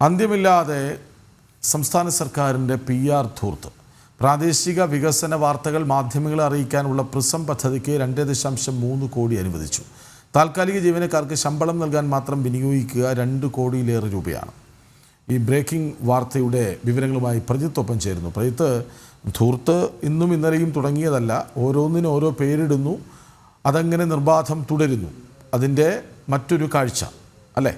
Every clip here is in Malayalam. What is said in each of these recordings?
അന്ത്യമില്ലാതെ സംസ്ഥാന സർക്കാരിന്റെ പി ആർ ധൂർത്ത്. പ്രാദേശിക വികസന വാർത്തകൾ മാധ്യമങ്ങളെ അറിയിക്കാനുള്ള പ്രിസം പദ്ധതിക്ക് രണ്ട് ദശാംശം മൂന്ന് കോടി അനുവദിച്ചു. താൽക്കാലിക ജീവനക്കാർക്ക് ശമ്പളം നൽകാൻ മാത്രം വിനിയോഗിക്കുക രണ്ട് കോടിയിലേറെ രൂപയാണ്. ഈ ബ്രേക്കിംഗ് വാർത്തയുടെ വിവരങ്ങളുമായി പ്രജിത്തൊപ്പം ചേരുന്നു. പ്രജിത്ത് ധൂർത്ത് ഇന്നും ഇന്നലെയും തുടങ്ങിയതല്ല. ഓരോന്നിനും ഓരോ പേരിടുന്നു. അതങ്ങനെ നിർബാധം തുടരുന്നു. അതിന്റെ മറ്റൊരു കാഴ്ച അല്ലേ?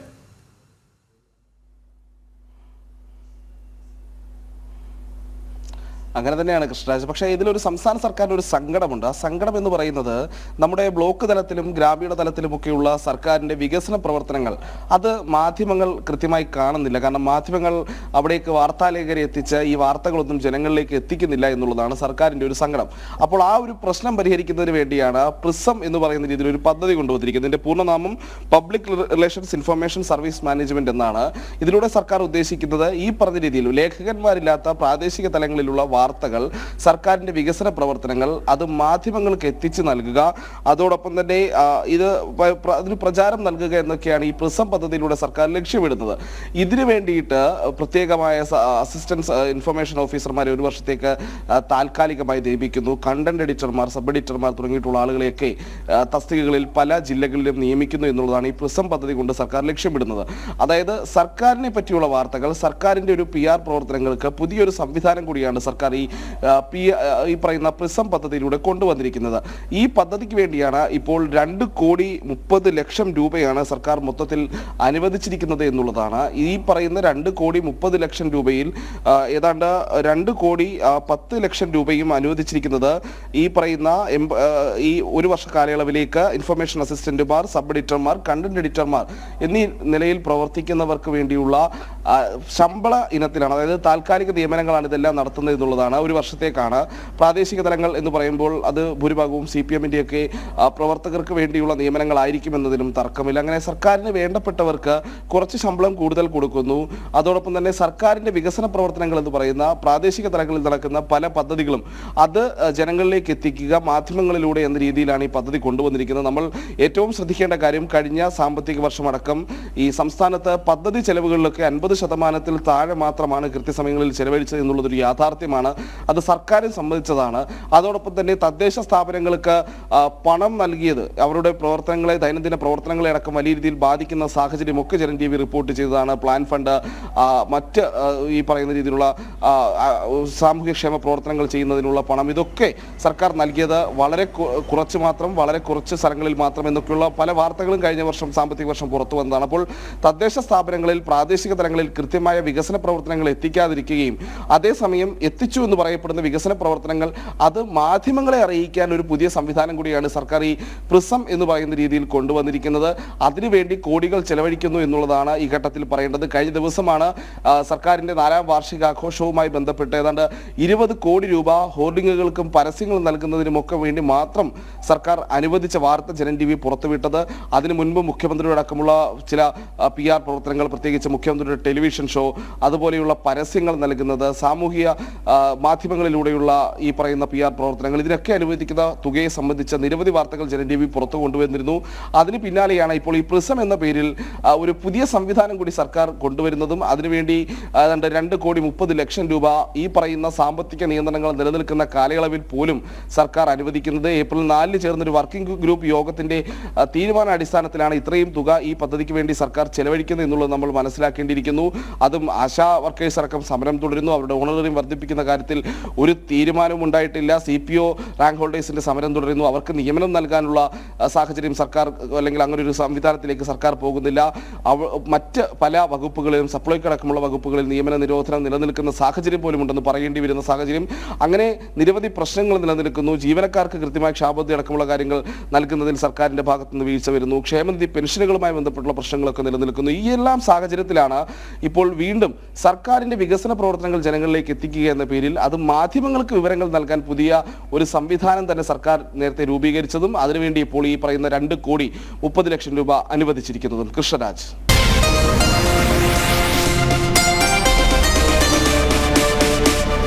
അങ്ങനെ തന്നെയാണ് കൃഷ്ണരാജ്. പക്ഷേ ഇതിലൊരു സംസ്ഥാന സർക്കാരിന്റെ ഒരു സങ്കടമുണ്ട്. ആ സങ്കടം എന്ന് പറയുന്നത് നമ്മുടെ ബ്ലോക്ക് തലത്തിലും ഗ്രാമീണ തലത്തിലുമൊക്കെയുള്ള സർക്കാരിന്റെ വികസന പ്രവർത്തനങ്ങൾ. അത് മാധ്യമങ്ങൾ കൃത്യമായി കാണുന്നില്ല. കാരണം മാധ്യമങ്ങൾ അവിടേക്ക് വാർത്താലേഖരെ എത്തിച്ച് ഈ വാർത്തകളൊന്നും ജനങ്ങളിലേക്ക് എത്തിക്കുന്നില്ല എന്നുള്ളതാണ് സർക്കാരിന്റെ ഒരു സങ്കടം. അപ്പോൾ ആ ഒരു പ്രശ്നം പരിഹരിക്കുന്നതിന് വേണ്ടിയാണ് പ്രിസം എന്ന് പറയുന്ന രീതിയിൽ ഒരു പദ്ധതി കൊണ്ടുവന്നിരിക്കുന്നത്. ഇതിന്റെ പൂർണനാമം public relations information service management എന്നാണ്. ഇതിലൂടെ സർക്കാർ ഉദ്ദേശിക്കുന്നത് ഈ പറഞ്ഞ രീതിയിൽ ലേഖകന്മാരില്ലാത്ത പ്രാദേശിക തലങ്ങളിലുള്ള വാർത്തകൾ സർക്കാരിന്റെ വികസന പ്രവർത്തനങ്ങൾ അത് മാധ്യമങ്ങൾക്ക് എത്തിച്ചു നൽകുക അതോടൊപ്പം തന്നെ ഇത് അതിന് പ്രചാരം നൽകുക എന്നൊക്കെയാണ് ഈ പ്രിസം പദ്ധതിയിലൂടെ സർക്കാർ ലക്ഷ്യമിടുന്നത്. ഇതിനു വേണ്ടിയിട്ട് പ്രത്യേകമായ അസിസ്റ്റൻസ് ഇൻഫർമേഷൻ ഓഫീസർമാരെ ഒരു വർഷത്തേക്ക് താൽക്കാലികമായി നിയമിക്കുന്നു കണ്ടന്റ് എഡിറ്റർമാർ സബ് എഡിറ്റർമാർ തുടങ്ങിയിട്ടുള്ള ആളുകളെയൊക്കെ തസ്തികകളിൽ പല ജില്ലകളിലും നിയമിക്കുന്നു എന്നുള്ളതാണ് ഈ പ്രിസം പദ്ധതി കൊണ്ട് സർക്കാർ ലക്ഷ്യമിടുന്നത്. അതായത് സർക്കാരിനെ പറ്റിയുള്ള വാർത്തകൾ സർക്കാരിന്റെ ഒരു പി ആർ പ്രവർത്തനങ്ങൾക്ക് പുതിയൊരു സംവിധാനം കൂടിയാണ് സർക്കാർ ആ, പി ഈ പറയുന്ന പ്രിസം പദ്ധതിയിലൂടെ കൊണ്ടുവന്നിരിക്കുന്നത്. ഈ പദ്ധതിക്ക് വേണ്ടിയാണ് ഇപ്പോൾ രണ്ട് കോടി മുപ്പത് ലക്ഷം രൂപയാണ് സർക്കാർ മൊത്തത്തിൽ അനുവദിച്ചിരിക്കുന്നത് എന്നുള്ളതാണ്. ഈ പറയുന്ന രണ്ട് കോടി മുപ്പത് ലക്ഷം രൂപയിൽ ഏതാണ്ട് രണ്ട് കോടി പത്ത് ലക്ഷം രൂപയും അനുവദിച്ചിരിക്കുന്നത് ഈ പറയുന്ന ഈ ഒരു വർഷ കാലയളവിലേക്ക് ഇൻഫർമേഷൻ അസിസ്റ്റന്റുമാർ സബ് എഡിറ്റർമാർ കണ്ടന്റ് എഡിറ്റർമാർ എന്നീ നിലയിൽ പ്രവർത്തിക്കുന്നവർക്ക് വേണ്ടിയുള്ള ശമ്പള ഇനത്തിലാണ്. അതായത് താൽക്കാലിക നിയമനങ്ങളാണ് ഇതെല്ലാം നടത്തുന്നത് എന്നുള്ളതാണ് ഒരു വർഷത്തേക്കാണ്. പ്രാദേശിക തലങ്ങൾ എന്ന് പറയുമ്പോൾ അത് ഭൂരിഭാഗവും സി പി എമ്മിന്റെയൊക്കെ പ്രവർത്തകർക്ക് വേണ്ടിയുള്ള നിയമനങ്ങളായിരിക്കും എന്നതിനും തർക്കമില്ല. അങ്ങനെ സർക്കാരിന് വേണ്ടപ്പെട്ടവർക്ക് കുറച്ച് ശമ്പളം കൂടുതൽ കൊടുക്കുന്നു. അതോടൊപ്പം തന്നെ സർക്കാരിന്റെ വികസന പ്രവർത്തനങ്ങൾ എന്ന് പറയുന്ന പ്രാദേശിക തലങ്ങളിൽ നടക്കുന്ന പല പദ്ധതികളും അത് ജനങ്ങളിലേക്ക് എത്തിക്കുക മാധ്യമങ്ങളിലൂടെ എന്ന രീതിയിലാണ് ഈ പദ്ധതി കൊണ്ടുവന്നിരിക്കുന്നത്. നമ്മൾ ഏറ്റവും ശ്രദ്ധിക്കേണ്ട കാര്യം കഴിഞ്ഞ സാമ്പത്തിക വർഷമടക്കം ഈ സംസ്ഥാനത്ത് പദ്ധതി ചെലവുകളിലൊക്കെ അൻപത് ശതമാനത്തിൽ താഴെ മാത്രമാണ് കൃത്യസമയങ്ങളിൽ ചെലവഴിച്ചത് എന്നുള്ളതൊരു യാഥാർത്ഥ്യമാണ്. അത് സർക്കാരും സംബന്ധിച്ചതാണ്. അതോടൊപ്പം തന്നെ തദ്ദേശ സ്ഥാപനങ്ങൾക്ക് പണം നൽകിയത് അവരുടെ പ്രവർത്തനങ്ങളെ ദൈനംദിന പ്രവർത്തനങ്ങളെ അടക്കം വലിയ രീതിയിൽ ബാധിക്കുന്ന സാഹചര്യമൊക്കെ ഒക്കെ ജനൻ ടി വി റിപ്പോർട്ട് ചെയ്തതാണ്. പ്ലാൻ ഫണ്ട് മറ്റ് ഈ പറയുന്ന രീതിയിലുള്ള സാമൂഹ്യക്ഷേമ പ്രവർത്തനങ്ങൾ ചെയ്യുന്നതിനുള്ള പണം ഇതൊക്കെ സർക്കാർ നൽകിയത് വളരെ കുറച്ച് മാത്രം വളരെ കുറച്ച് സ്ഥലങ്ങളിൽ മാത്രം എന്നൊക്കെയുള്ള പല വാർത്തകളും കഴിഞ്ഞ വർഷം സാമ്പത്തിക വർഷം പുറത്തു വന്നതാണ്. അപ്പോൾ തദ്ദേശ സ്ഥാപനങ്ങളിൽ പ്രാദേശിക തലങ്ങളിൽ കൃത്യമായ വികസന പ്രവർത്തനങ്ങൾ എത്തിക്കാതിരിക്കുകയും അതേസമയം എത്തിച്ചു എന്ന് പറയപ്പെടുന്ന വികസന പ്രവർത്തനങ്ങൾ അത് മാധ്യമങ്ങളെ അറിയിക്കാൻ ഒരു പുതിയ സംവിധാനം കൂടിയാണ് സർക്കാർ ഈ പ്രിസം എന്ന് പറയുന്ന രീതിയിൽ കൊണ്ടുവന്നിരിക്കുന്നത്. അതിനുവേണ്ടി കോടികൾ ചെലവഴിക്കുന്നു എന്നുള്ളതാണ് ഈ ഘട്ടത്തിൽ പറയേണ്ടത്. കഴിഞ്ഞ ദിവസമാണ് സർക്കാരിന്റെ നാലാം വാർഷികാഘോഷവുമായി ബന്ധപ്പെട്ട് ഏതാണ്ട് ഇരുപത് കോടി രൂപ ഹോർഡിങ്ങുകൾക്കും പരസ്യങ്ങൾ നൽകുന്നതിനുമൊക്കെ വേണ്ടി മാത്രം സർക്കാർ അനുവദിച്ച വാർത്ത ജനൻ ടി വി പുറത്തുവിട്ടത്. അതിനു മുൻപ് മുഖ്യമന്ത്രിയോടക്കമുള്ള ചില പി ആർ പ്രവർത്തനങ്ങൾ പ്രത്യേകിച്ച് മുഖ്യമന്ത്രിയുടെ ടെലിവിഷൻ ഷോ അതുപോലെയുള്ള പരസ്യങ്ങൾ നൽകുന്നത് സാമൂഹിക മാധ്യമങ്ങളിലൂടെയുള്ള ഈ പറയുന്ന പി ആർ പ്രവർത്തനങ്ങൾ. ഇതിനൊക്കെ അനുവദിക്കുന്ന തുകയെ സംബന്ധിച്ച നിരവധി വാർത്തകൾ ജനൻ ടി വി പുറത്തു കൊണ്ടുവന്നിരുന്നു. അതിന് പിന്നാലെയാണ് ഇപ്പോൾ ഈ പ്രിസം എന്ന പേരിൽ ഒരു പുതിയ സംവിധാനം കൂടി സർക്കാർ കൊണ്ടുവരുന്നതും അതിനുവേണ്ടി ഏതാണ്ട് രണ്ട് കോടി മുപ്പത് ലക്ഷം രൂപ ഈ പറയുന്ന സാമ്പത്തിക നിയന്ത്രണങ്ങൾ നിലനിൽക്കുന്ന കാലയളവിൽ പോലും സർക്കാർ അനുവദിക്കുന്നത്. ഏപ്രിൽ നാലിന് ചേർന്നൊരു വർക്കിംഗ് ഗ്രൂപ്പ് യോഗത്തിന്റെ തീരുമാന അടിസ്ഥാനത്തിലാണ് ഇത്രയും തുക ഈ പദ്ധതിക്ക് വേണ്ടി സർക്കാർ ചെലവഴിക്കുന്നത് എന്നുള്ളത് നമ്മൾ മനസ്സിലാക്കേണ്ടിയിരിക്കുന്നു. അതും ആശാ വർക്കേഴ്സ് അടക്കം സമരം തുടരുന്നു. അവരുടെ ഓണറേറിയം വർദ്ധിപ്പിക്കുന്ന കാര്യത്തിൽ ഒരു തീരുമാനവും ഉണ്ടായിട്ടില്ല സി പി ഒ റാങ്ക് ഹോൾഡേഴ്സിന്റെ സമരം തുടരുന്നു. അവർക്ക് നിയമനം നൽകാനുള്ള സാഹചര്യം സർക്കാർ അല്ലെങ്കിൽ അങ്ങനെ ഒരു സംവിധാനത്തിലേക്ക് സർക്കാർ പോകുന്നില്ല. മറ്റ് പല വകുപ്പുകളിലും സപ്ലൈക്ക് അടക്കമുള്ള വകുപ്പുകളിൽ നിയമന നിരോധനം നിലനിൽക്കുന്ന സാഹചര്യം പോലും ഉണ്ടെന്ന് പറയേണ്ടി വരുന്ന സാഹചര്യം. അങ്ങനെ നിരവധി പ്രശ്നങ്ങൾ നിലനിൽക്കുന്നു. ജീവനക്കാർക്ക് കൃത്യമായ ക്ഷാമബദ്ധി അടക്കമുള്ള കാര്യങ്ങൾ നൽകുന്നതിൽ സർക്കാരിന്റെ ഭാഗത്തു നിന്ന് വീഴ്ച വരുന്നു. ക്ഷേമനിധി പെൻഷനുകളുമായി ബന്ധപ്പെട്ടുള്ള പ്രശ്നങ്ങളൊക്കെ നിലനിൽക്കുന്നു. ഈ എല്ലാം സാഹചര്യത്തിലാണ് ഇപ്പോൾ വീണ്ടും സർക്കാരിന്റെ വികസന പ്രവർത്തനങ്ങൾ ജനങ്ങളിലേക്ക് എത്തിക്കുക എന്ന പേരിൽ അത് മാധ്യമങ്ങൾക്ക് വിവരങ്ങൾ നൽകാൻ പുതിയ ഒരു സംവിധാനം തന്നെ സർക്കാർ നേരത്തെ രൂപീകരിച്ചതും അതിനുവേണ്ടി ഇപ്പോൾ ഈ പറയുന്ന രണ്ട് കോടി മുപ്പത് ലക്ഷം രൂപ അനുവദിച്ചിരിക്കുന്നതും കൃഷ്ണരാജ്.